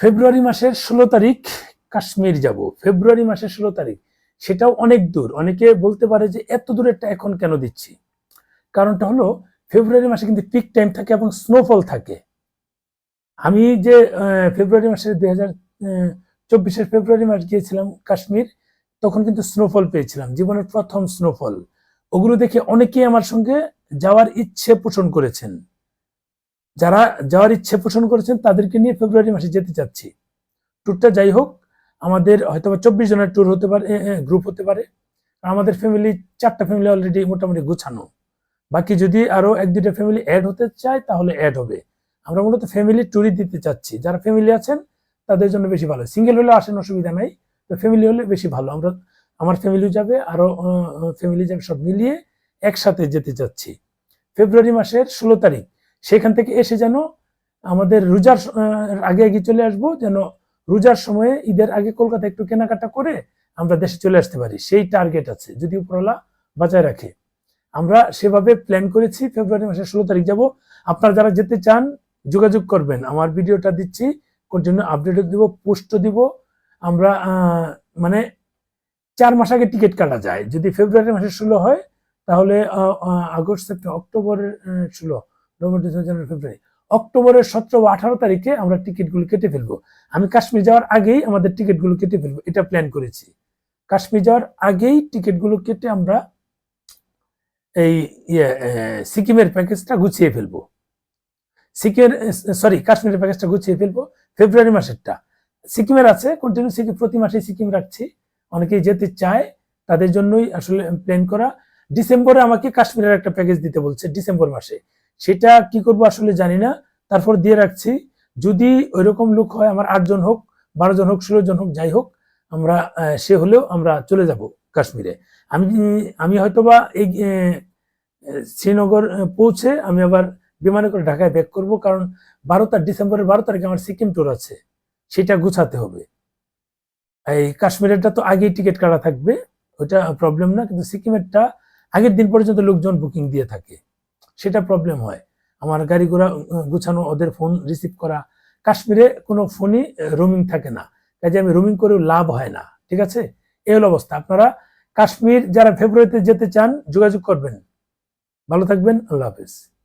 ফেব্রুয়ারি মাসের ষোলো তারিখ কাশ্মীর যাব। ফেব্রুয়ারি মাসের ষোলো তারিখ, সেটাও অনেক দূর। অনেকে বলতে পারে যে এত দূরেরটা এখন কেন দিচ্ছি? কারণটা হলো, ফেব্রুয়ারি মাসে কিন্তু পিক টাইম থাকে এবং স্নোফল থাকে। আমি যে ফেব্রুয়ারি মাসের দুই হাজার চব্বিশের ফেব্রুয়ারি মাস গিয়েছিলাম কাশ্মীর, তখন কিন্তু স্নোফল পেয়েছিলাম। জীবনের প্রথম স্নোফল ওগুলো দেখে অনেকেই আমার সঙ্গে যাওয়ার ইচ্ছে পোষণ করেছেন। যারা যাওয়ার ইচ্ছে পোষণ করেছেন, তাদেরকে নিয়ে ফেব্রুয়ারি মাসে যেতে চাচ্ছি। ট্যুরটা যাই হোক, আমাদের হয়তো চব্বিশ জনের ট্যুর হতে পারে গ্রুপ হতে পারে। আমাদের ফ্যামিলি চারটা ফ্যামিলি অলরেডি মোটামুটি গুছানো। বাকি যদি আরও এক, দুইটা ফ্যামিলি অ্যাড হতে চায়, তাহলে অ্যাড হবে। আমরা মূলত ফ্যামিলি ট্যুরই দিতে চাচ্ছি। যারা ফ্যামিলি আছেন, তাদের জন্য বেশি ভালো। সিঙ্গেল হলে আসেন, অসুবিধা নাই। তো ফ্যামিলি হলে বেশি ভালো। আমরা, আমার ফ্যামিলিও যাবে আরও ফ্যামিলি যাবে সব মিলিয়ে একসাথে যেতে চাচ্ছি। ফেব্রুয়ারি মাসের ষোলো তারিখ। সেখান থেকে এসে যেন আমাদের রোজার আগে আগে চলে আসব, যেন রোজার সময়ে ঈদের আগে কলকাতা একটু কেনাকাটা করে আমরা দেশে চলে আসতে পারি। সেই টার্গেট আছে, যদি উপরওয়ালা বাঁচায় রাখে। আমরা সেভাবে প্ল্যান করেছি, ফেব্রুয়ারি মাসের ষোলো তারিখ যাব। আপনারা যারা যেতে চান, যোগাযোগ করবেন। আমার ভিডিওটা দিচ্ছি কন্টিনিউ আপডেট দিব পোস্ট দিব। আমরা মানে চার মাস আগে টিকিট কাটা যায়। যদি ফেব্রুয়ারি মাসের ষোলো হয়, তাহলে আগস্ট, সেপ্টেম্বর, অক্টোবরের ষোলো। জানুয়ারি ফেব্রুয়ারি। অক্টোবরের সতেরো বা আঠারো তারিখে আমরা টিকিটগুলো কেটে ফেলব। আমি কাশ্মীর যাওয়ার আগেই আমাদের টিকিটগুলো কেটে ফেলব। এটা প্ল্যান করেছি। কাশ্মীর যাওয়ার আগেই টিকিটগুলো কেটে আমরা এই ইয়ে সিকিমের প্যাকেজটা গুছিয়ে ফেলব। সিকিমের সরি কাশ্মীরের প্যাকেজটা গুছিয়ে ফেলব ফেব্রুয়ারি মাসেরটা। সিকিমের আছে কন্টিনিউ সিকিম, প্রতি মাসে সিকিম রাখছি। অনেকেই যেতে চায়, তাদের জন্যই আসলে প্ল্যান করা। ডিসেম্বরে আমাকে কাশ্মীরের একটা প্যাকেজ দিতে বলছে, ডিসেম্বর মাসে। সেটা কি করব আসলে জানি না। তারপর দিয়ে রাখছি, যদি ওইরকম লোক হয়, আমার আটজন হোক, বারো জন হোক, ষোলো জন হোক, যাই হোক, আমরা সে হলেও আমরা চলে যাব কাশ্মীরে। আমি আমি হয়তোবা এই শ্রীনগর পৌঁছে আমি আবার বিমানে করে ঢাকায় ব্যাক করব, কারণ বারো তারিখ ডিসেম্বরের বারো তারিখে আমার সিকিম ট্যুর আছে। সেটা গুছাতে হবে। এই কাশ্মীরেরটা তো আগেই টিকিট কাটা থাকবে ওইটা প্রবলেম না, কিন্তু সিকিমেরটা আগের দিন পর্যন্ত লোকজন বুকিং দিয়ে থাকে। সেটা প্রবলেম হয়। আমার গাড়ি ঘোড়া গুছানো, ওদের ফোন রিসিভ করা। কাশ্মীরে কোনো ফোনই রোমিং থাকে না। কাজে আমি রোমিং করেও লাভ হয় না, ঠিক আছে? এই হলো অবস্থা। আপনারা কাশ্মীর যারা ফেব্রুয়ারিতে যেতে চান, যোগাযোগ করবেন। ভালো থাকবেন, আল্লাহ হাফেজ।